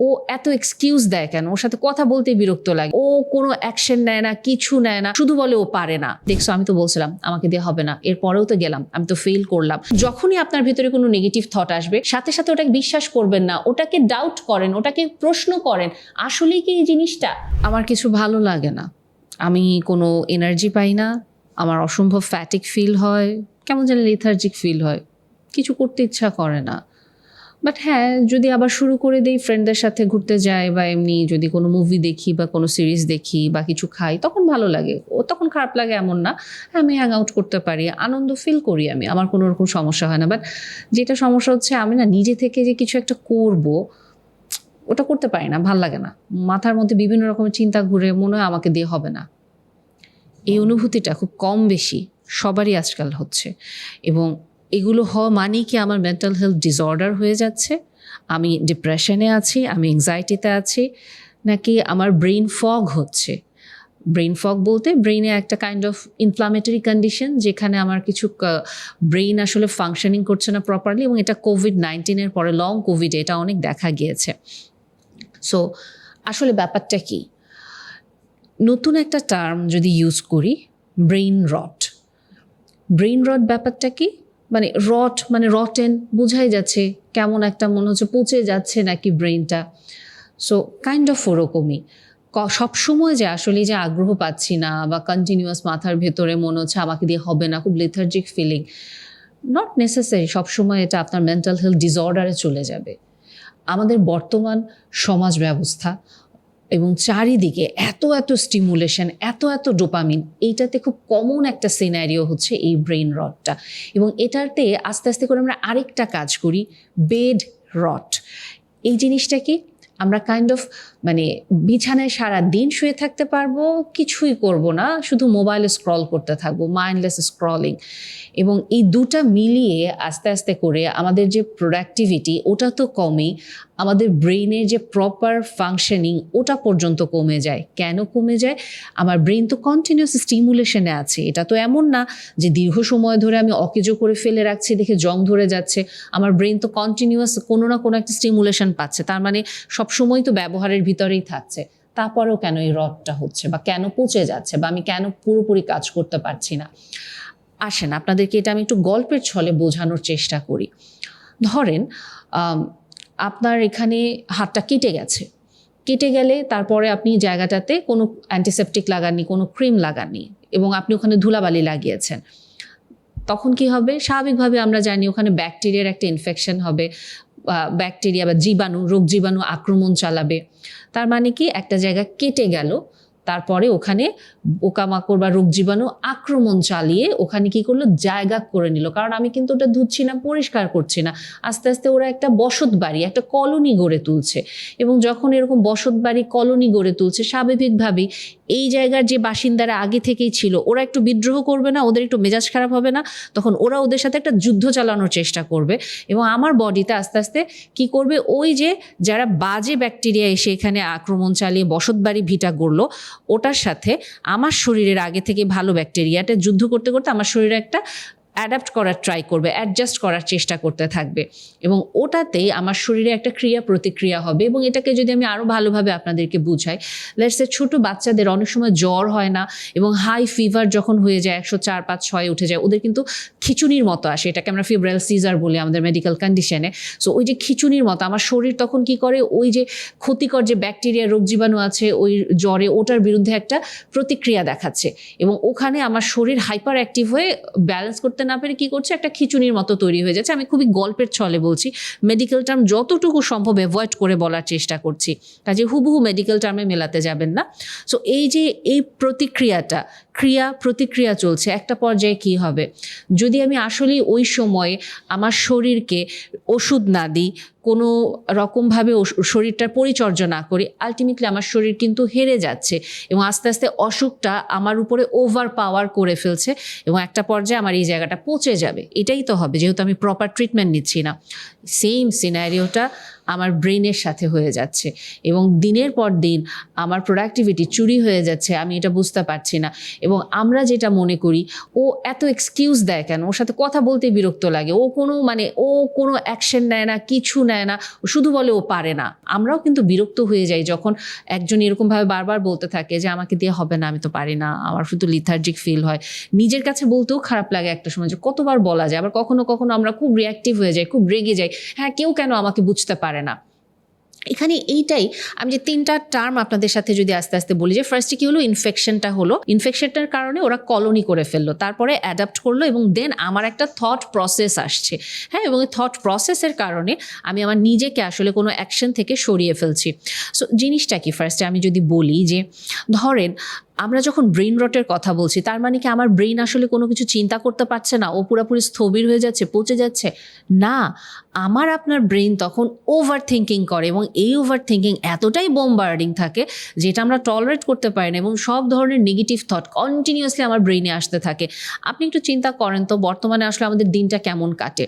ও এত এক্সকিউজ দেয় কেন? ওর সাথে কথা বলতে বিরক্ত লাগে। ও কোনো অ্যাকশন নেয় না, কিছু নেয় না, শুধু বলে ও পারে না। দেখছ, আমি তো বলছিলাম, আমাকে দিয়ে হবে না। এরপরেও তো গেলাম, আমি তো ফেল করলাম। যখনই আপনার ভিতরে কোনো নেগেটিভ থট আসবে, সাথে সাথে ওটাকে বিশ্বাস করবেন না, ওটাকে ডাউট করেন, ওটাকে প্রশ্ন করেন, আসলেই কি এই জিনিসটা? আমার কিছু ভালো লাগে না। আমি কোনো এনার্জি পাই না, আমার অসম্ভব ফ্যাটিক ফিল হয়, কেমন যেন লেথার্জিক ফিল হয়। কিছু করতে ইচ্ছা করে না। বাট হ্যাঁ যদি আবার শুরু করে দিই ফ্রেন্ডদের সাথে ঘুরতে যাই বা এমনি যদি কোনো মুভি দেখি বা কোনো সিরিজ দেখি বা কিছু খাই, তখন ভালো লাগে। ও তখন খারাপ লাগে এমন না। আমি হ্যাং আউট করতে পারি, আনন্দ ফিল করি আমি, আমার কোনো রকম সমস্যা হয় না। বাট যেটা সমস্যা হচ্ছে, আমি না নিজে থেকে যে কিছু একটা করব, ওটা করতে পারি না, ভালো লাগে না। মাথার মধ্যে বিভিন্ন রকমের চিন্তা ঘুরে মনে হয় আমাকে দিয়ে হবে না। এই অনুভূতিটা খুব কম বেশি সবারই আজকাল হচ্ছে। এবং এগুলো হওয়া মানেই কি আমার মেন্টাল হেলথ ডিসঅর্ডার হয়ে যাচ্ছে? আমি ডিপ্রেশনে আছি, আমি এংজাইটিতে আছি, নাকি আমার ব্রেইন ফগ হচ্ছে? ব্রেইন ফগ বলতে ব্রেইনে একটা কাইন্ড অফ ইনফ্লামেটরি কন্ডিশন যেখানে আমার কিছু ব্রেইন আসলে ফাংশনিং করছে না প্রপারলি এবং এটা কোভিড নাইন্টিনের পরে লং কোভিড এটা অনেক দেখা গিয়েছে। সো আসলে ব্যাপারটা কি? নতুন একটা টার্ম যদি ইউজ করি ব্রেইন রট ব্রেইন রট ব্যাপারটা কি? মানে রট মানে রটেন বোঝাই যাচ্ছে কেমন একটা মনে হচ্ছে পচে যাচ্ছে নাকি ব্রেইনটা সো কাইন্ড অফ ওরকমই। সবসময় যে আসলে যে আগ্রহ পাচ্ছি না বা কন্টিনিউয়াস মাথার ভেতরে মনে হচ্ছে আমাকে দিয়ে হবে না, খুব লেথার্জিক ফিলিং নট নেসেসারি সবসময় এটা আপনার মেন্টাল হেলথ ডিসঅর্ডারে চলে যাবে। আমাদের বর্তমান সমাজ ব্যবস্থা এবং চারিদিকে এত এত স্টিমুলেশন এত এত ডোপামিন এইটাতে খুব কমন একটা সিনারিও হচ্ছে এই ব্রেন রডটা এবং এটাতে আস্তে আস্তে করে আমরা আরেকটা কাজ করি বেড রট এই জিনিসটা কি আমরা কাইন্ড অফ মানে বিছানায় সারা দিন শুয়ে থাকতে পারব, কিছুই করব না, শুধু মোবাইলে স্ক্রল করতে থাকব মাইন্ডলেস স্ক্রলিং এবং এই দুটা মিলিয়ে আস্তে আস্তে করে আমাদের যে প্রোডাক্টিভিটি ওটা তো কমেই আমাদের ব্রেইনের যে প্রপার ফাংশনিং ওটা পর্যন্ত কমে যায়। কেন কমে যায়? আমার ব্রেন তো কন্টিনিউয়াস স্টিমুলেশনে আছে। এটা তো এমন না যে দীর্ঘ সময় ধরে আমি অকেজো করে ফেলে রাখছি, দেখে জং ধরে যাচ্ছে। আমার ব্রেন তো কন্টিনিউয়াস কোনো না কোনো একটা স্টিমুলেশন পাচ্ছে। তার মানে সবসময় তো ব্যবহারের ভিতরেই থাকছে। তারপরেও কেন এই রডটা হচ্ছে বা কেন পচে যাচ্ছে বা আমি কেন পুরোপুরি কাজ করতে পারছি না? আসেন, আপনাদেরকে এটা আমি একটু গল্পের ছলে বোঝানোর চেষ্টা করি। ধরেন আপনার এখানে হাতটা কেটে গেছে। কেটে গেলে তারপরে আপনি জায়গাটাতে কোনো অ্যান্টিসেপটিক লাগাননি, কোনো ক্রিম লাগাননি এবং আপনি ওখানে ধুলাবালি লাগিয়েছেন। তখন কি হবে? স্বাভাবিকভাবে আমরা জানি ওখানে ব্যাকটেরিয়ার একটা ইনফেকশন হবে। ব্যাকটেরিয়া বা জীবাণু, রোগ জীবাণু আক্রমণ চালাবে। তার মানে কি? একটা জায়গা কেটে গেল, তারপরে ওখানে পোকামাকড় বা রোগ জীবাণু আক্রমণ চালিয়ে ওখানে কি করল? জায়গা করে নিল। কারণ আমি কিন্তু ওটা ধুচ্ছি না, পরিষ্কার করছি না। আস্তে আস্তে ওরা একটা বসত বাড়ি, একটা কলোনি গড়ে তুলছে। এবং যখন এরকম বসত বাড়ি, কলোনি গড়ে তুলছে, স্বাভাবিকভাবেই এই জায়গার যে বাসিন্দারা আগে থেকেই ছিল, ওরা একটু বিদ্রোহ করবে না, ওদের একটু মেজাজ খারাপ হবে না, তখন ওরা ওদের সাথে একটা যুদ্ধ চালানোর চেষ্টা করবে এবং আমার বডিতে আস্তে আস্তে কি করবে, ওই যে যারা বাজে ব্যাকটেরিয়া এসে এখানে আক্রমণ চালিয়ে বসত বাড়ি ভিটা গড়লো ওটার সাথে আমার শরীরের আগে থেকে ভালো ব্যাকটেরিয়াটা যুদ্ধ করতে করতে আমার শরীরে একটা অ্যাডাপ্ট করার ট্রাই করবে অ্যাডজাস্ট করার চেষ্টা করতে থাকবে। এবং ওটাতেই আমার শরীরে একটা ক্রিয়া প্রতিক্রিয়া হবে এবং এটাকে যদি আমি আরও ভালোভাবে আপনাদেরকে বুঝাই লেটসে ছোট বাচ্চাদের অনেক সময় জ্বর হয় না এবং হাই ফিভার যখন হয়ে যায়, একশো চার, পাঁচ, ছয় উঠে যায়, ওদের কিন্তু খিচুনির মতো আসে, এটাকে আমরা ফিব্রাইল সিজার বলি আমাদের মেডিকেল কন্ডিশনে সো ওই যে খিচুনির মতো, আমার শরীর তখন কি করে, ওই যে ক্ষতিকর যে ব্যাকটেরিয়া রোগ জীবাণু আছে, ওই জ্বরে, ওটার বিরুদ্ধে একটা প্রতিক্রিয়া দেখাচ্ছে। এবং ওখানে আমার শরীর হাইপার অ্যাক্টিভ হয়ে ব্যালেন্স করতে না পেরে কি করছে, একটা খিচুনির মতো তৈরি হয়ে যাচ্ছে। আমি খুবই গল্পের ছলে বলছি মেডিকেল টার্ম যতটুকু সম্ভব অ্যাভয়েড করে বলার চেষ্টা করছি। কাজে হুবহু মেডিকেল টার্মে মেলাতে যাবেন না। সো এই যে, এই প্রতিক্রিয়াটা ক্রিয়া প্রতিক্রিয়া চলছে, একটা পর্যায়ে কি হবে? যদি আমি আসলেই ওই সময়ে আমার শরীরকে ওষুধ না দিই কোনো রকমভাবে শরীরটার পরিচর্যা না করি আলটিমেটলি আমার শরীর কিন্তু হেরে যাচ্ছে এবং আস্তে আস্তে অসুখটা আমার উপরে ওভার পাওয়ার করে ফেলছে এবং একটা পর্যায়ে আমার এই জায়গাটা পচে যাবে। এটাই তো হবে, যেহেতু আমি প্রপার ট্রিটমেন্ট নিচ্ছি না। সেম সিনারিওটা আমার ব্রেনের সাথে হয়ে যাচ্ছে এবং দিনের পর দিন আমার প্রোডাক্টিভিটি চুরি হয়ে যাচ্ছে, আমি এটা বুঝতে পারছি না এবং আমরা যেটা মনে করি, ও এত এক্সকিউজ দেয় কেন? ওর সাথে কথা বলতে বিরক্ত লাগে। ও কোনো মানে ও কোনো অ্যাকশন নেয় না, কিছু নেয় নেয় না, ও শুধু বলে ও পারে না। আমরাও কিন্তু বিরক্ত হয়ে যাই যখন একজন এরকমভাবে বারবার বলতে থাকে যে, আমাকে দিয়ে হবে না, আমি তো পারি না। আমার শুধু লিথার্জিক ফিল হয়। নিজের কাছে বলতেও খারাপ লাগে একটা সময় যে, কতবার বলা যায়? আবার কখনো কখনো আমরা খুব রিয়াক্টিভ হয়ে যাই, খুব রেগে যাই। হ্যাঁ কেউ কেন আমাকে বুঝতে পারে না। এখানে এইটাই, আমি যে তিনটা টার্ম আপনাদের সাথে যদি আস্তে আস্তে বলি, যে ফার্স্টে কি হলো? ইনফেকশনটা হলো। ইনফেকশনটার কারণে ওরা কলোনি করে ফেলল। তারপরে অ্যাডাপ্ট করল এবং দেন আমার একটা থট প্রসেস আসছে। হ্যাঁ এবং এই থট প্রসেসের কারণে আমি আমার নিজেকে আসলে কোনো অ্যাকশন থেকে সরিয়ে ফেলছি। সো জিনিসটা কি? ফার্স্টে আমি যদি বলি যে, ধরেন আমরা যখন ব্রেন রটের কথা বলছি, তার মানে কি আমার ব্রেন আসলে কোনো কিছু চিন্তা করতে পারছে না? ও পুরোপুরি স্থবির হয়ে যাচ্ছে, পচে যাচ্ছে? না, আমার আপনার ব্রেন তখন ওভার থিঙ্কিং করে এবং এই ওভার থিঙ্কিং এতটাই বোমবার্ডিং থাকে যেটা আমরা টলারেট করতে পারি না এবং সব ধরনের নেগেটিভ থট কন্টিনিউয়াসলি আমার ব্রেনে আসতে থাকে। আপনি একটু চিন্তা করেন তো, বর্তমানে আসলে আমাদের দিনটা কেমন কাটে?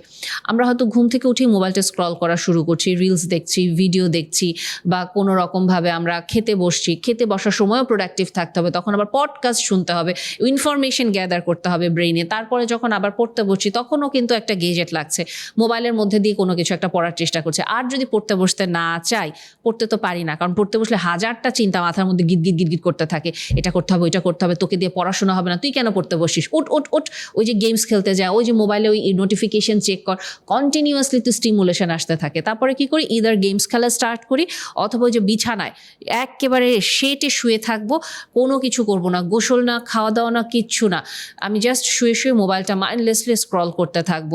আমরা হয়তো ঘুম থেকে উঠেই মোবাইলটা স্ক্রল করা শুরু করছি রিলস দেখছি ভিডিও দেখছি বা কোনো রকমভাবে আমরা খেতে বসছি, খেতে বসার সময়ও প্রোডাক্টিভ থাকতে হবে তখন আবার পডকাস্ট শুনতে হবে ইনফরমেশন গ্যাদার করতে হবে ব্রেইনে তারপরে যখন আবার পড়তে বসছি, তখনও কিন্তু একটা গেজেট লাগছে। মোবাইলের মধ্যে দিয়ে কোনো কিছু একটা পড়ার চেষ্টা করছে। আর যদি পড়তে বসতে না চাই, পড়তে তো পারি না। কারণ পড়তে বসলে হাজারটা চিন্তা মাথার মধ্যে গিট গিট গিট গিট করতে থাকে। এটা করতে হবে, ওইটা করতে হবে, তোকে দিয়ে পড়াশোনা হবে না। তুই কেন পড়তে বসিস উঠ উঠ উঠ ওই যে গেমস খেলতে যায় ওই যে মোবাইলে ওই নোটিফিকেশন চেক কর। কন্টিনিউয়াসলি তো স্টিমুলেশন আসতে থাকে। তারপরে কি করি? ইদার গেমস খেলা স্টার্ট করি, অথবা ওই যে বিছানায়, একেবারে সেটে শুয়ে থাকব, কোনো কিছু করব না, গোসল না খাওয়া দাওয়া না, কিচ্ছু না। আমি জাস্ট শুয়ে শুয়ে মোবাইলটা মাইন্ডলেসলি স্ক্রল করতে থাকব।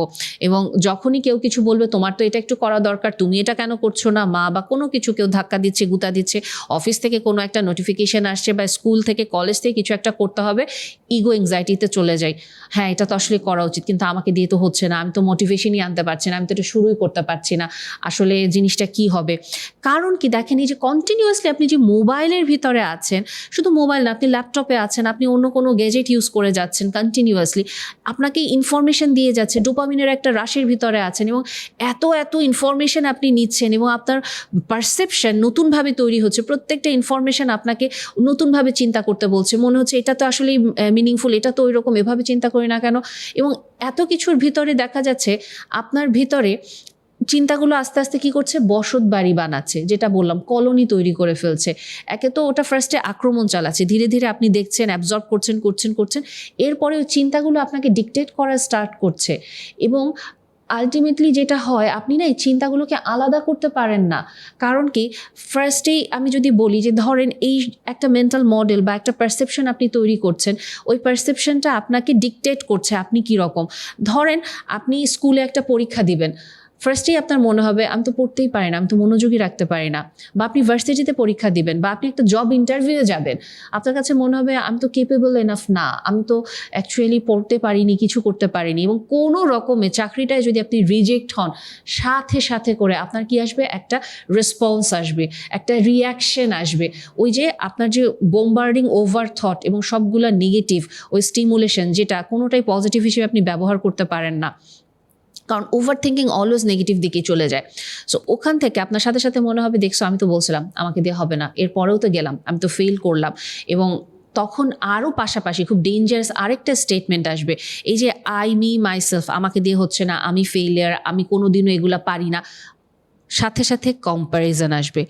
এবং যখনই কেউ কিছু বলবে, তোমার তো এটা একটু করা দরকার, তুমি এটা কেন করছ না? মা বা কোনো কিছু কেউ ধাক্কা দিচ্ছে, গুতা দিচ্ছে অফিস থেকে কোনো একটা নোটিফিকেশন আসছে বা স্কুল থেকে কলেজ থেকে কিছু একটা করতে হবে ইগো এংজাইটিতে চলে যাই। হ্যাঁ এটা তো আসলে করা উচিত, কিন্তু আমাকে দিয়ে তো হচ্ছে না। আমি তো মোটিভেশনই আনতে পারছি না, আমি তো এটা শুরুই করতে পারছি না। আসলে জিনিসটা কি হবে? কারণ কি দেখেন, এই যে কন্টিনিউয়াসলি আপনি যে মোবাইলের ভিতরে আছেন, শুধু মোবাইল না, আপনি ল্যাপটপে আছেন, আপনি অন্য কোনো গেজেট ইউজ করে যাচ্ছেন কন্টিনিউয়াসলি আপনাকে ইনফরমেশন দিয়ে যাচ্ছে ডোপামিনের একটা রাশির ভিতরে আছেন এবং এত এত ইনফরমেশন আপনি নিচ্ছেন এবং আপনার পারসেপশন নতুনভাবে তৈরি হচ্ছে, প্রত্যেকটা ইনফরমেশন আপনাকে নতুনভাবে চিন্তা করতে বলছে, মনে হচ্ছে এটা তো আসলেই মিনিংফুল এটা তো ওই রকম এভাবে চিন্তা করি না কেন? এবং এত কিছুর ভিতরে দেখা যাচ্ছে, আপনার ভিতরে চিন্তাগুলো আস্তে আস্তে কি করছে? বসত বাড়ি বানাচ্ছে, যেটা বললাম, কলোনি তৈরি করে ফেলছে। একে তো ওটা ফার্স্টে আক্রমণ চালাচ্ছে, ধীরে ধীরে আপনি দেখছেন অ্যাবজর্ব করছেন করছেন করছেন। এরপরে ওই চিন্তাগুলো আপনাকে ডিকটেট করা স্টার্ট করছে। এবং আলটিমেটলি যেটা হয়, আপনি না এই চিন্তাগুলোকে আলাদা করতে পারেন না। কারণ কি? ফার্স্টেই আমি যদি বলি যে, ধরেন এই একটা মেন্টাল মডেল বা একটা পারসেপশন আপনি তৈরি করছেন, ওই পারসেপশনটা আপনাকে ডিকটেট করছে আপনি কী রকম? ধরেন আপনি স্কুলে একটা পরীক্ষা দিবেন। ফার্স্টেই আপনার মনে হবে, আমি তো পড়তেই পারি না, আমি তো মনোযোগী রাখতে পারি না। বা আপনি ভার্সিটিতে পরীক্ষা দিবেন, বা আপনি একটা জব ইন্টারভিউয়ে যাবেন, আপনার কাছে মনে হবে, আমি তো কেপেবল এনাফ না, আমি তো অ্যাকচুয়ালি পড়তে পারিনি, কিছু করতে পারিনি। এবং কোনো রকমে চাকরিটায় যদি আপনি রিজেক্ট হন, সাথে সাথে করে আপনার কি আসবে? একটা রেসপন্স আসবে, একটা রিয়াকশন আসবে। ওই যে আপনার যে বোমবার্ডিং ওভার থট এবং সবগুলো নেগেটিভ ওই স্টিমুলেশন যেটা কোনোটাই পজিটিভ হিসেবে আপনি ব্যবহার করতে পারেন না। কারণ ওভার থিঙ্কিং অলওয়েজ নেগেটিভ দিকে চলে যায়। সো ওখান থেকে আপনার সাথে সাথে মনে হবে, দেখছ আমি তো বলছিলাম, আমাকে দিয়ে হবে না। এরপরেও তো গেলাম, আমি তো ফেল করলাম। এবং তখন আরও পাশাপাশি খুব ডেঞ্জারাস আরেকটা স্টেটমেন্ট আসবে, এই যে আই মি মাইসেলফ আমাকে দিয়ে হচ্ছে না, আমি ফেলিয়ার আমি কোনো দিনও এগুলা পারি না। সাথে সাথে কম্প্যারিজন আসবে।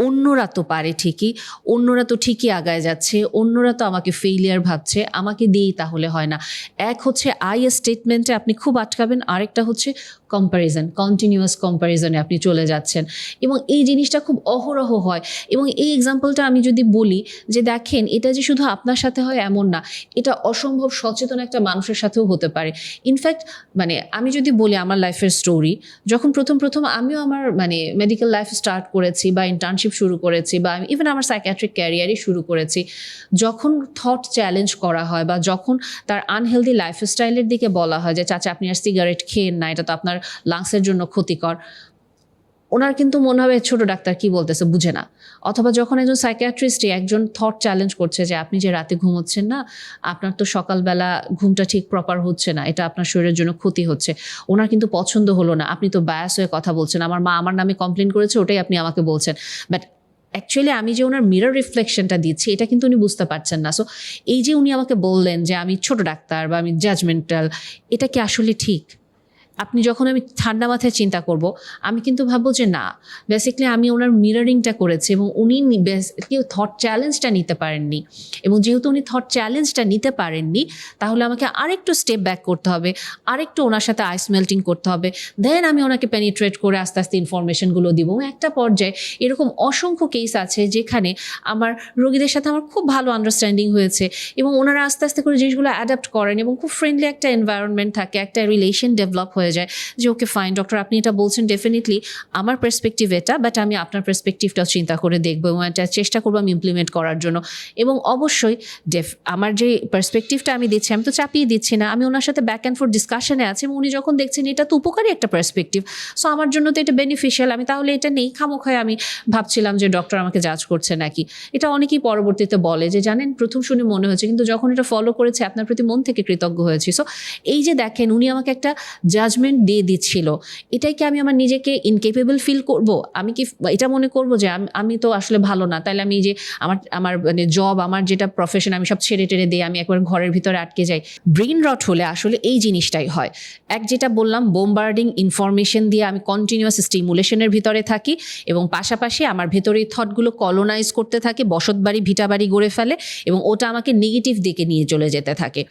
অন্যরা তো পারে ঠিকই, অন্যরা তো ঠিকই আগায় যাচ্ছে, অন্যরা তো আমাকে ফেইলিয়ার ভাবছে, আমাকে দিয়েই তাহলে হয় না। এক হচ্ছে আই স্টেটমেন্টে আপনি খুব আটকাবেন, আরেকটা হচ্ছে কম্প্যারিজন কন্টিনিউয়াস কম্প্যারিজনে আপনি চলে যাচ্ছেন। এবং এই জিনিসটা খুব অহরহ হয়। এবং এই এক্সাম্পলটা আমি যদি বলি যে দেখেন, এটা যে শুধু আপনার সাথে হয় এমন না, এটা অসম্ভব সচেতন একটা মানুষের সাথেও হতে পারে। ইনফ্যাক্ট মানে আমি যদি বলি আমার লাইফের স্টোরি যখন প্রথম প্রথম আমিও আমার মানে মেডিকেল লাইফ স্টার্ট করেছি বা ইন্টার্নশিপ শুরু করেছি বা আমি ইভেন আমার সাইকেট্রিক ক্যারিয়ারই শুরু করেছি। যখন থট চ্যালেঞ্জ করা হয় বা যখন তার আনহেলদি লাইফস্টাইলের দিকে বলা হয় যে, চাচা, আপনি আর সিগারেট খেয়ে না, এটা তো আপনার লাংসের জন্য ক্ষতিকর। ওনার কিন্তু মনে হবে ছোট ডাক্তার কি বলতেছে, বুঝে না। অথবা যখন একজন সাইকিয়াট্রিস্টই একজন থট চ্যালেঞ্জ করছে যে আপনি যে রাতে ঘুমোচ্ছেন না, আপনার তো সকালবেলা ঘুমটা ঠিক প্রপার হচ্ছে না, এটা আপনার শরীরের জন্য ক্ষতি হচ্ছে। ওনার কিন্তু পছন্দ হলো না। আপনি তো বায়াস হয়ে কথা বলছেন। আমার মা আমার নামে কমপ্লেন করেছে, ওটাই আপনি আমাকে বলছেন। বাট অ্যাকচুয়ালি আমি যে ওনার মিরর রিফ্লেকশনটা দিচ্ছি, এটা কিন্তু উনি বুঝতে পারছেন না। সো এই যে উনি আমাকে বললেন যে আমি ছোট ডাক্তার বা আমি জাজমেন্টাল এটা কি আসলে ঠিক? আপনি যখন আমি ঠান্ডা মাথায় চিন্তা করব, আমি কিন্তু ভাববো যে না বেসিক্যালি আমি ওনার মিররিংটা করেছি এবং উনি কেউ থট চ্যালেঞ্জটা নিতে পারেননি। এবং যেহেতু উনি থট চ্যালেঞ্জটা নিতে পারেননি, তাহলে আমাকে আরেকটু স্টেপ ব্যাক করতে হবে, আরেকটু ওনার সাথে আইস মেল্টিং করতে হবে। দেন আমি ওনাকে পেনিট্রেট করে আস্তে আস্তে ইনফরমেশনগুলো দিব এবং একটা পর্যায়ে এরকম অসংখ্য কেস আছে যেখানে আমার রোগীদের সাথে আমার খুব ভালো আন্ডারস্ট্যান্ডিং হয়েছে এবং ওনারা আস্তে আস্তে করে জিনিসগুলো অ্যাডাপ্ট করেন এবং খুব ফ্রেন্ডলি একটা এনভায়রনমেন্ট থাকে, একটা রিলেশন ডেভেলপ হয়ে যায় যে ওকে ফাইন ডক্টর আপনি এটা বলছেন ডেফিনেটলি আমার পার্সপেক্টিভ এটা বাট আমি আপনার পার্সপেক্টিভটাও চিন্তা করে দেখব এবং এটা চেষ্টা করব আমি ইমপ্লিমেন্ট করার জন্য। এবং অবশ্যই ডেফ আমার যে পার্সপেক্টিভটা আমি দিচ্ছি, আমি তো চাপিয়ে দিচ্ছি না। আমি ওনার সাথে ব্যাক অ্যান্ড ফোর ডিসকাশনে আছি এবং উনি যখন দেখছেন এটা তো উপকারী একটা পার্সপেক্টিভ সো আমার জন্য তো এটা বেনিফিশিয়াল আমি তাহলে এটা নেই খামোখায় আমি ভাবছিলাম যে ডক্টর আমাকে জাজ করছে নাকি? এটা অনেকেই পরবর্তীতে বলে যে, জানেন, প্রথম শুনে মনে হয়েছে, কিন্তু যখন এটা ফলো করেছে, আপনার প্রতি মন থেকে কৃতজ্ঞ হয়েছি। সো এই যে দেখেন, উনি আমাকে একটা জাজমেন্ট দিয়ে দিচ্ছিল। এটাই কি আমি আমার নিজেকে ইনকেপেবল ফিল করব? আমি কি এটা মনে করব যে আমি তো আসলে ভালো না। তাহলে আমি যে আমার আমার মানে জব আমার যেটা প্রফেশন আমি সব ছেড়ে টেড়ে দিয়ে আমি একবার ঘরের ভিতরে আটকে যাই। ব্রেন রট হলে আসলে এই জিনিসটাই হয়। এক যেটা বললাম বোমবার্ডিং ইনফরমেশন দিয়ে আমি কন্টিনিউয়াস স্টিমুলেশনের ভিতরে থাকি এবং পাশাপাশি আমার ভেতরে থটগুলো কলোনাইজ করতে থাকে বসতবাড়ি ভিটাবাড়ি গড়ে ফেলে এবং ওটা আমাকে নেগেটিভ দিকে নিয়ে চলে যেতে থাকে।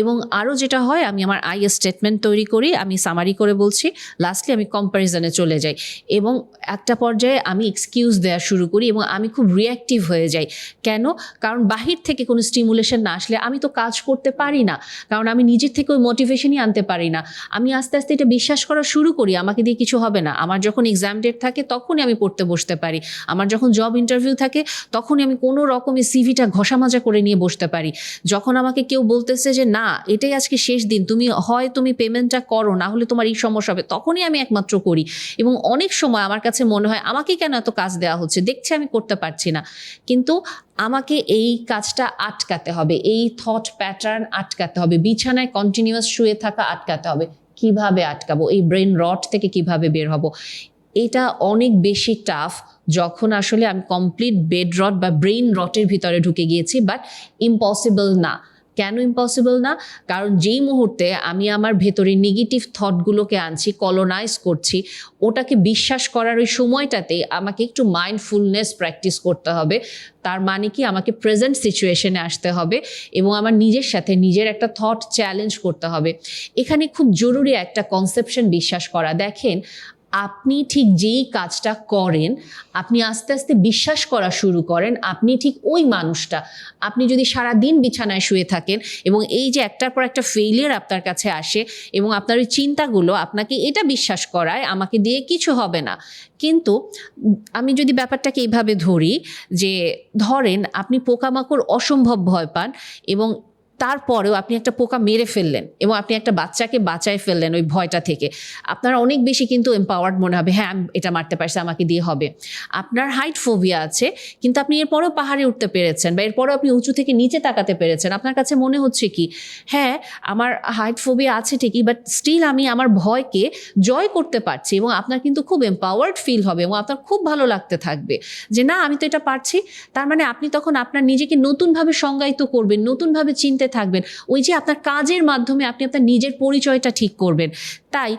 এবং আরও যেটা হয়, আমি আমার আই স্টেটমেন্ট তৈরি করি, আমি সামারি করে বলছি। লাস্টলি আমি কম্প্যারিজনে চলে যাই। এবং একটা পর্যায়ে আমি এক্সকিউজ দেওয়া শুরু করি এবং আমি খুব রিয়াক্টিভ হয়ে যাই। কেন? কারণ বাহির থেকে কোনো স্টিমুলেশন না আসলে আমি তো কাজ করতে পারি না। কারণ আমি নিজের থেকে ওই মোটিভেশনই আনতে পারি না। আমি আস্তে আস্তে এটা বিশ্বাস করা শুরু করি, আমাকে দিয়ে কিছু হবে না। আমার যখন এক্সাম ডেট থাকে, তখনই আমি পড়তে বসতে পারি। আমার যখন জব ইন্টারভিউ থাকে, তখনই আমি কোনো রকমের সিভিটা ঘষা মাজা করে নিয়ে বসতে পারি। যখন আমাকে কেউ বলতেছে যে, না, এটাই আজকে শেষ দিন। তুমি হয়, তুমি পেমেন্টটা করো, না হলে তোমার এই সমস্যা হবে। তখনই আমি একমাত্র করি। এবং অনেক সময় আমার কাছে মনে হয়, আমাকে কেন এত কাজ দেওয়া হচ্ছে? দেখছি আমি করতে পারছি না। কিন্তু আমাকে এই কাজটা আটকাতে হবে। এই থট প্যাটার্ন আটকাতে হবে। বিছানায় কন্টিনিউয়াস শুয়ে থাকা আটকাতে হবে। কীভাবে আটকাবো? এই ব্রেন রট থেকে কীভাবে বের হব? এটা অনেক বেশি টাফ যখন আসলে আমি কমপ্লিট বেড রট বা ব্রেন রটের ভিতরে ঢুকে গিয়েছি বাট ইম্পসিবল না। কেন ইম্পসিবল না? কারণ যেই মুহূর্তে আমি আমার ভেতরে নেগেটিভ থটগুলোকে আনছি কলোনাইজ করছি, ওটাকে বিশ্বাস করার ওই সময়টাতে আমাকে একটু মাইন্ডফুলনেস প্র্যাকটিস করতে হবে। তার মানে কি? আমাকে প্রেজেন্ট সিচুয়েশনে আসতে হবে এবং আমার নিজের সাথে নিজের একটা থট চ্যালেঞ্জ করতে হবে। এখানে খুব জরুরি একটা কনসেপশন বিশ্বাস করা। দেখেন আপনি ঠিক যেই কাজটা করেন, আপনি আস্তে আস্তে বিশ্বাস করা শুরু করেন, আপনি ঠিক ওই মানুষটা। আপনি যদি সারা দিন বিছানায় শুয়ে থাকেন এবং এই যে একটার পর একটা ফেইলিয়ার আপনার কাছে আসে এবং আপনার ওই চিন্তাগুলো আপনাকে এটা বিশ্বাস করায়, আমাকে দিয়ে কিছু হবে না। কিন্তু আমি যদি ব্যাপারটাকে এইভাবে ধরি যে, ধরেন আপনি পোকামাকড় অসম্ভব ভয় পান এবং তারপরেও আপনি একটা পোকা মেরে ফেললেন এবং আপনি একটা বাচ্চাকে বাঁচায় ফেললেন ওই ভয়টা থেকে। আপনার অনেক বেশি কিন্তু এম্পাওয়ার্ড মনে হবে হ্যাঁ এটা মারতে পারছি, আমাকে দিয়ে হবে। আপনার হাইট ফোবিয়া আছে, কিন্তু আপনি এরপরেও পাহাড়ে উঠতে পেরেছেন বা এরপরেও আপনি উঁচু থেকে নিচে তাকাতে পেরেছেন। আপনার কাছে মনে হচ্ছে কি হ্যাঁ আমার হাইট ফোবিয়া আছে ঠিকই বাট স্টিল আমি আমার ভয়কে জয় করতে পারছি এবং আপনার কিন্তু খুব এম্পাওয়ার্ড ফিল হবে এবং আপনার খুব ভালো লাগতে থাকবে। যে, না, আমি তো এটা পারছি। তার মানে আপনি তখন আপনার নিজেকে নতুনভাবে সংজ্ঞায়িত করবেন, নতুনভাবে চিনতে থাকবেন। ওই যে আপনার কাজের মাধ্যমে আপনি আপনার নিজের পরিচয়টা ঠিক করবেন। তাই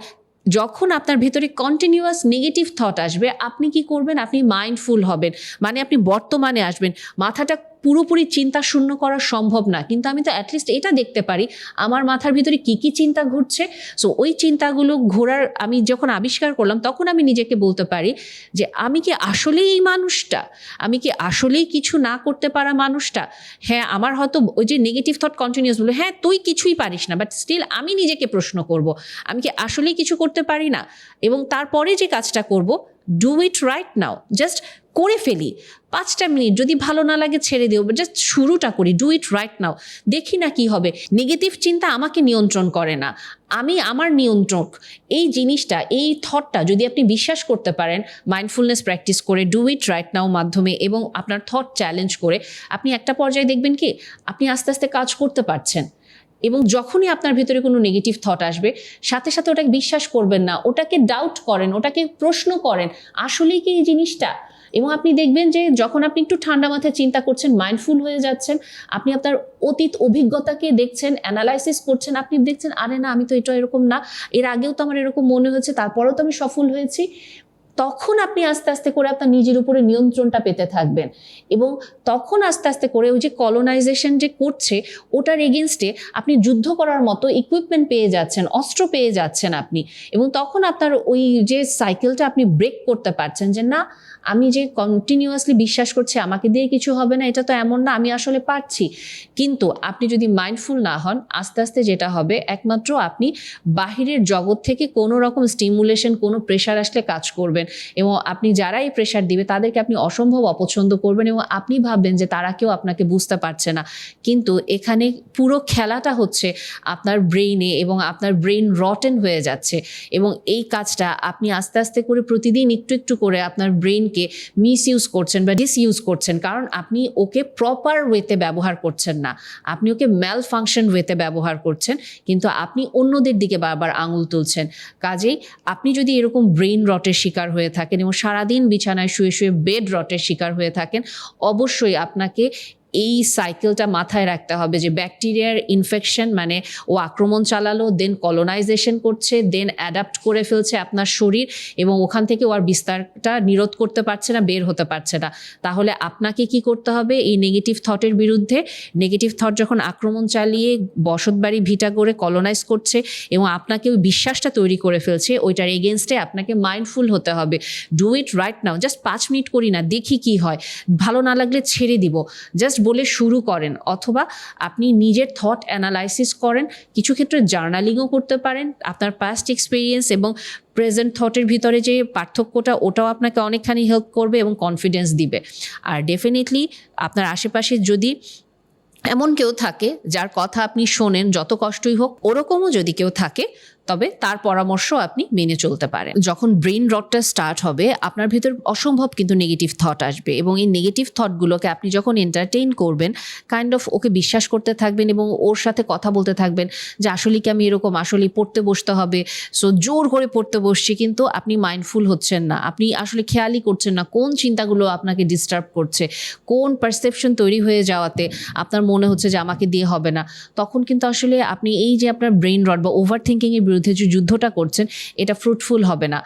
যখন আপনার ভেতরে কন্টিনিউয়াস নেগেটিভ থট আসবে, আপনি কি করবেন? আপনি মাইন্ডফুল হবেন। মানে আপনি বর্তমানে আসবেন। মাথাটা পুরোপুরি চিন্তা শূন্য করা সম্ভব না। কিন্তু আমি তো অ্যাটলিস্ট এটা দেখতে পারি, আমার মাথার ভিতরে কি কি চিন্তা ঘুরছে। সো ওই চিন্তাগুলো ঘোরার আমি যখন আবিষ্কার করলাম, তখন আমি নিজেকে বলতে পারি যে, আমি কি আসলেই এই মানুষটা? আমি কি আসলেই কিছু না করতে পারা মানুষটা? হ্যাঁ আমার হয়তো ওই যে নেগেটিভ থট কন্টিনিউস বলে হ্যাঁ তুই কিছুই পারিস না বাট স্টিল আমি নিজেকে প্রশ্ন করব, আমি কি আসলেই কিছু করতে পারি না? এবং তারপরে যে কাজটা করব do it right now just করে ফেলি। পাঁচটা মিনিট যদি ভালো না লাগে ছেড়ে দিও জাস্ট শুরুটা করি ডু ইট রাইট নাও দেখি না কি হবে। নেগেটিভ চিন্তা আমাকে নিয়ন্ত্রণ করে না। আমি আমার নিয়ন্ত্রক। এই জিনিসটা, এই থটটা যদি আপনি বিশ্বাস করতে পারেন মাইন্ডফুলনেস প্র্যাকটিস করে ডু ইট রাইট নাও মাধ্যমে এবং আপনার থট চ্যালেঞ্জ করে, আপনি একটা পর্যায়ে দেখবেন কি, আপনি আস্তে আস্তে কাজ করতে পারছেন। এবং যখনই আপনার ভিতরে কোনো নেগেটিভ থট আসবে, সাথে সাথে ওটাকে বিশ্বাস করবেন না, ওটাকে ডাউট করেন, ওটাকে প্রশ্ন করেন, আসলেই কি এই জিনিসটা? এবং আপনি দেখবেন যে যখন আপনি একটু ঠান্ডা মাথায় চিন্তা করছেন মাইন্ডফুল হয়ে যাচ্ছেন, আপনি আপনার অতীত অভিজ্ঞতাকে দেখছেন অ্যানালাইসিস করছেন, আপনি দেখছেন, আরে না, আমি তো এটা এরকম না। এর আগেও তো আমার এরকম মনে হয়েছে, তারপরেও তো আমি সফল হয়েছি। তখন আপনি আস্তে আস্তে করে আপনার নিজের উপরে নিয়ন্ত্রণটা পেতে থাকবেন এবং তখন আস্তে আস্তে করে ওই যে কলোনাইজেশন যে করছে, ওটার এগেনস্টে আপনি যুদ্ধ করার মতো ইকুইপমেন্ট পেয়ে যাচ্ছেন, অস্ত্র পেয়ে যাচ্ছেন আপনি এবং তখন আপনার ওই যে সাইকেলটা আপনি ব্রেক করতে পারছেন যে, না আমি যে কন্টিনিউয়াসলি বিশ্বাস করছি, আমাকে দিয়ে কিছু হবে না, এটা তো এমন না, আমি আসলে পারছি। কিন্তু আপনি যদি মাইন্ডফুল না হন, আস্তে আস্তে যেটা হবে, একমাত্র আপনি বাহিরের জগৎ থেকে কোনো রকম স্টিমুলেশন কোনো প্রেশার আসলে কাজ করবেন। এবং আপনি যারা এই প্রেশার দিবে, তাদেরকে আপনি অসম্ভব অপছন্দ করবেন এবং আপনি ভাববেন যে তারা কেউ আপনাকে বুঝতে পারছে না। কিন্তু এখানে পুরো খেলাটা হচ্ছে আপনার ব্রেইনে এবং আপনার ব্রেইন রটেন হয়ে যাচ্ছে। এবং এই কাজটা আপনি আস্তে আস্তে করে প্রতিদিন একটু একটু করে আপনার ব্রেইনকে মিস ইউজ করছেন বা ডিস ইউজ করছেন, কারণ আপনি ওকে প্রপার ওয়েতে ব্যবহার করছেন না। আপনি ওকে ম্যাল ফাংশন ওয়েতে ব্যবহার করছেন, কিন্তু আপনি অন্যদের দিকে বারবার আঙুল তুলছেন। কাজেই আপনি যদি এরকম ব্রেন রটের শিকার হয়ে থাকেন এবং সারাদিন বিছানায় শুয়ে শুয়ে বেড রটের শিকার হয়ে থাকেন, অবশ্যই আপনাকে এই সাইকেলটা মাথায় রাখতে হবে যে ব্যাকটেরিয়ার ইনফেকশন মানে ও আক্রমণ চালালো দেন কলোনাইজেশন করছে দেন অ্যাডাপ্ট করে ফেলছে আপনার শরীর এবং ওখান থেকে ও আর বিস্তারটা নিরোধ করতে পারছে না, বের হতে পারছে না। তাহলে আপনাকে কি করতে হবে? এই নেগেটিভ থটের বিরুদ্ধে নেগেটিভ থট যখন আক্রমণ চালিয়ে বসতবাড়ি ভিটা করে কলোনাইজ করছে এবং আপনাকে ওই বিশ্বাসটা তৈরি করে ফেলছে, ওইটার এগেনস্টে আপনাকে মাইন্ডফুল হতে হবে। Do it right now just পাঁচ মিনিট করি না, দেখি কি হয়। ভালো না লাগলে ছেড়ে দিব। জাস্ট বলে শুরু করেন অথবা আপনি নিজের থট অ্যানালাইসিস করেন। কিছু ক্ষেত্রে জার্নালিংও করতে পারেন। আপনার পাস্ট এক্সপিরিয়েন্স এবং প্রেজেন্ট থটের ভিতরে যে পার্থক্যটা, ওটাও আপনাকে অনেকখানি হেল্প করবে এবং কনফিডেন্স দিবে। আর ডেফিনেটলি আপনার আশেপাশে যদি এমন কেউ থাকে, যার কথা আপনি শোনেন, যত কষ্টই হোক, ওরকমও যদি কেউ থাকে তবে তার পরামর্শ আপনি মেনে চলতে পারেন। যখন ব্রেন রটটা স্টার্ট হবে, আপনার ভেতর অসম্ভব কিন্তু নেগেটিভ থট আসবে এবং এই নেগেটিভ থটগুলোকে আপনি যখন এন্টারটেইন করবেন কাইন্ড অফ ওকে বিশ্বাস করতে থাকবেন এবং ওর সাথে কথা বলতে থাকবেন যে, আসলে কি আমি এরকম? আসলে পড়তে বসতে হবে। সো জোর করে পড়তে বসছি কিন্তু আপনি মাইন্ডফুল হচ্ছেন না। আপনি আসলে খেয়ালই করছেন না কোন চিন্তাগুলো আপনাকে ডিস্টার্ব করছে। কোন পারসেপশন তৈরি হয়ে যাওয়াতে আপনার মনে হচ্ছে যে, আমাকে দিয়ে হবে না। তখন কিন্তু আসলে আপনি এই যে আপনার ব্রেন রড বা ওভার থিঙ্কিংয়ের বিরুদ্ধে যে যুদ্ধটা করছেন, এটা ফ্রুটফুল হবে না।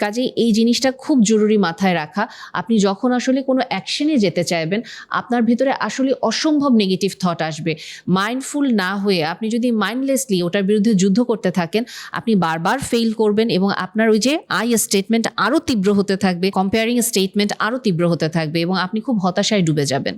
কাজেই এই জিনিসটা খুব জরুরি মাথায় রাখা। আপনি যখন আসলে কোনো অ্যাকশনে যেতে চাইবেন, আপনার ভিতরে আসলে অসম্ভব নেগেটিভ থট আসবে। মাইন্ডফুল না হয়ে আপনি যদি মাইন্ডলেসলি ওটার বিরুদ্ধে যুদ্ধ করতে থাকেন, আপনি বারবার ফেল করবেন এবং আপনার ওই যে আই স্টেটমেন্ট আরও তীব্র হতে থাকবে কম্পেয়ারিং স্টেটমেন্ট আরও তীব্র হতে থাকবে এবং আপনি খুব হতাশায় ডুবে যাবেন।